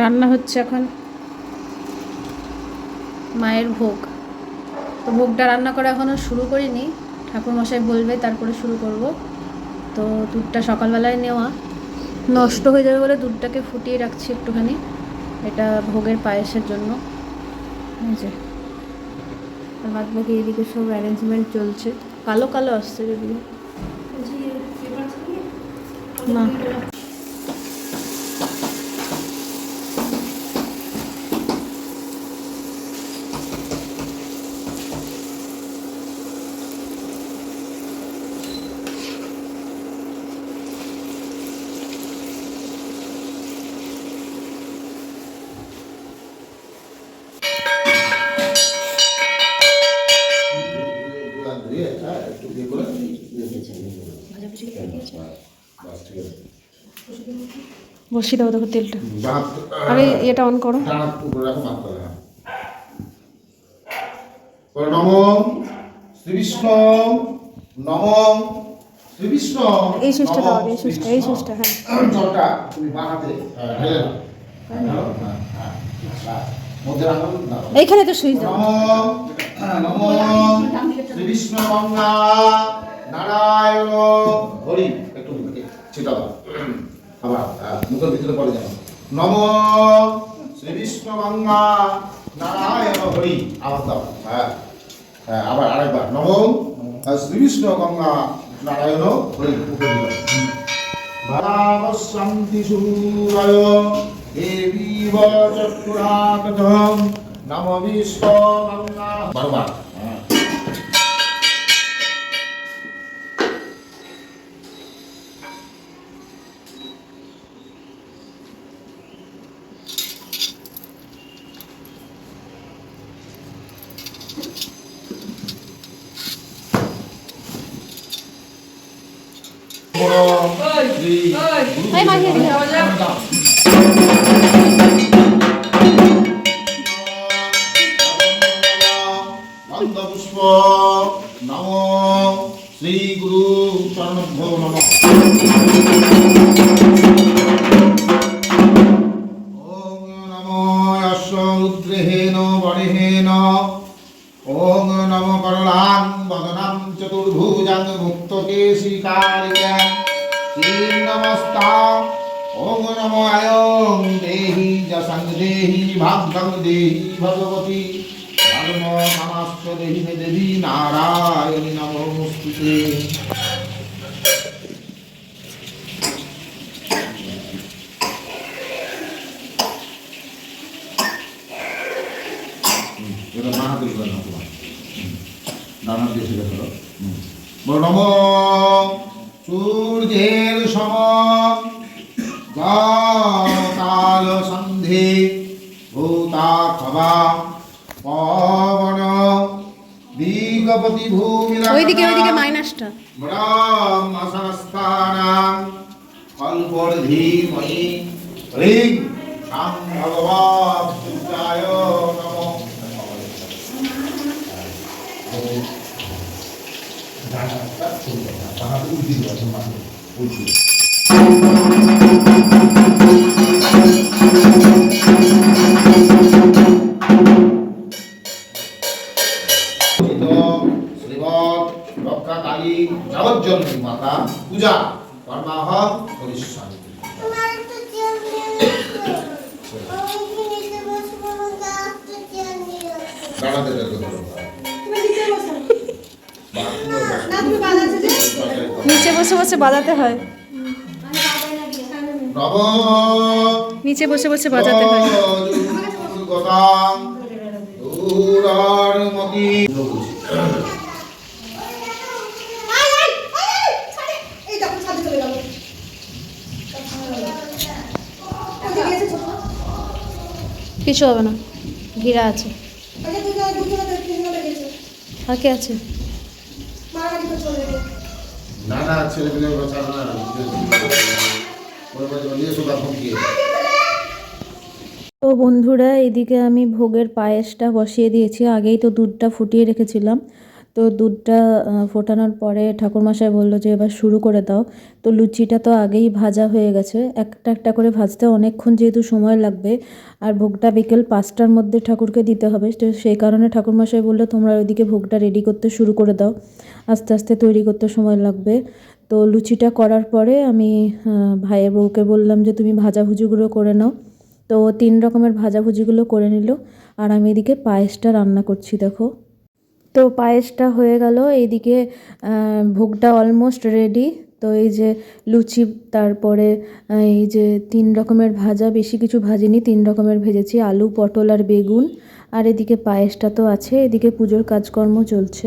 রান্না হচ্ছে এখন মায়ের ভোগ। তো ভোগটা রান্না করা এখনও শুরু করিনি। ঠাকুরমশাই বলবে, তারপরে শুরু করব। তো দুধটা সকালবেলায় নেওয়া। নষ্ট হয়ে যাবে বলে দুধটাকে ফুটিয়ে রাখছি একটুখানি। এটা ভোগের পায়েসের জন্য। যে। আর বাদ বাকি এদিকে সব অ্যারেঞ্জমেন্ট চলছে। কালো কালো আসছে যদি না। বসিয়ে দাও দেখো তেলটা। আরে এটা অন করো। নম শ্রী বিষ্ণু নম শ্রী বিষ্ণু এই সুইচটা দাও এই সুইচটা এই সুইচটা হ্যাঁ। জলটা তুমি বাঁ হাতে হ্যাঁ, ঢেলে নাও। হ্যাঁ, এইখানে তো সুইচ দাও। নম নম শ্রী বিষ্ণু গঙ্গা নারায়ণ হরি। দাও আবার মুখের ভিতরে পড়ে যাও নম শ্রী বিষ্ণু গঙ্গা নারায়ণ হরি। আবার দাও হ্যাঁ হ্যাঁ আবার আরেকবার। নম শ্রী বিষ্ণু গঙ্গা নারায়ণ হরি। ভারাবশান্তি সুরায় দেবীব চক্ষুরাগতম নম বিশ্বগঙ্গা বারবার। গন্ধপুষ্প নম শ্রী গুরু চরণ নম নমো দেহি যশং দেহি ভাগ্যং দেহি ভগবতী ধর্ম দেহি মে দেবী নারায়ণী নমস্তুতে সূর্যের সম খবা পবন দিগপতি ভূমি ওইদিকে ওইদিকে মাইনাসটা। ব্রহ্মসংস্থানাং কল্পর্ধীময়ি হ্রিং সাং ভগবৎ সূর্যায় নমঃ। শ্রীমৎ গাছ তো চেয়ার নিয়ে আসো। দাঁড়াতে দেখো নিচে বসো। বসে বাজাতে হয়। নিচে বসে বসে বাজাতে হয়। কিছু হবে না। ঘিরা আছে। ওই যে দুজনে দুজনে তো তিনজনে গেছে। আর কে আছে। না না ছেলে বাচ্চা না বাচ্চা নিয়ে তো বন্ধুরা এদিকে আমি ভোগের পায়েসটা বসিয়ে দিয়েছি। আগেই তো দুধটা ফুটিয়ে রেখেছিলাম। তো দুধটা ফোটানোর পরে ঠাকুরমশাই বলল যে, এবার শুরু করে দাও। তো লুচিটা তো আগেই ভাজা হয়ে গেছে। একটা একটা করে ভাজতে অনেকক্ষণ যেহেতু সময় লাগবে, আর ভোগটা বিকেল পাঁচটার মধ্যে ঠাকুরকে দিতে হবে, তো সেই কারণে ঠাকুরমশাই বলল, তোমরা ওইদিকে ভোগটা রেডি করতে শুরু করে দাও। আস্তে আস্তে তৈরি করতে সময় লাগবে। তো লুচিটা করার পরে আমি ভাইয়ের বউকে বললাম যে, তুমি ভাজাভুজিগুলো করে নাও। তো তিন রকমের ভাজাভুজিগুলো করে নিল, আর আমি এদিকে পায়েসটা রান্না করছি, দেখো। তো পায়েসটা হয়ে গেল। এইদিকে ভোগটা অলমোস্ট রেডি তো এই যে লুচি, তারপরে এই যে তিন রকমের ভাজা, বেশি কিছু ভাজিনি, তিন রকমের ভেজেছি, আলু, পটল আর বেগুন। আর এদিকে পায়েসটা তো আছে, এদিকে পুজোর কাজকর্ম চলছে।